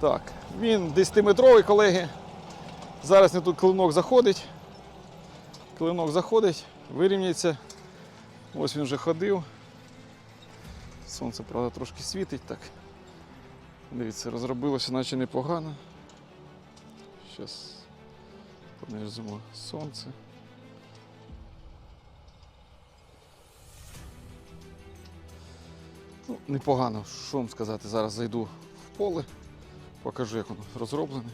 Так, він 10-метровий, колеги. Зараз не тут клинок заходить. Клинок заходить, вирівняється. Ось він вже ходив. Сонце, правда, трошки світить так. Дивіться, розробилося наче непогано. Зараз понижимо сонце. Ну, непогано, що вам сказати. Зараз зайду в поле, покажу, як воно розроблене.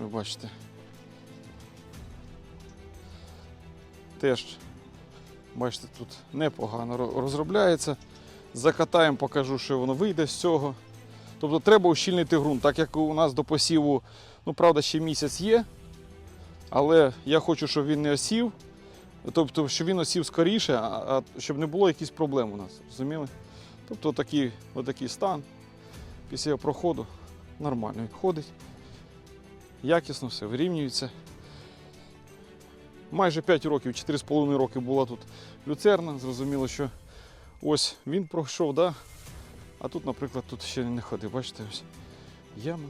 Ви бачите. Теж, бачите, тут непогано розробляється. Закатаємо, покажу, що воно вийде з цього. Тобто треба ущільнити ґрунт, так як у нас до посіву, ну правда, ще місяць є, але я хочу, щоб він не осів. Тобто, щоб він осів скоріше, а, а щоб не було якихось проблем у нас. Розуміли? Тобто такий, отакий стан після його проходу нормально він ходить. Якісно все, вирівнюється. Майже 5 років, 4,5 роки була тут люцерна. Зрозуміло, що ось він пройшов, да? а тут, наприклад, тут ще не ходив. Бачите, ось яма.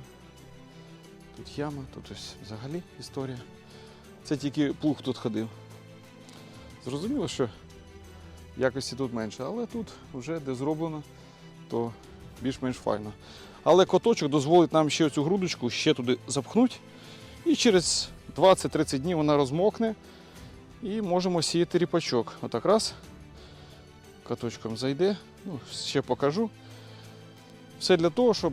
Тут яма, тут ось взагалі історія. Це тільки плуг тут ходив. Зрозуміло, що якості тут менше, але тут вже де зроблено, то більш-менш файно. Але коточок дозволить нам ще цю грудочку ще туди запхнути. І через 20-30 днів вона розмокне і можемо сіяти ріпачок. Отак раз. Каточком зайде. Ну, ще покажу. Все для того, щоб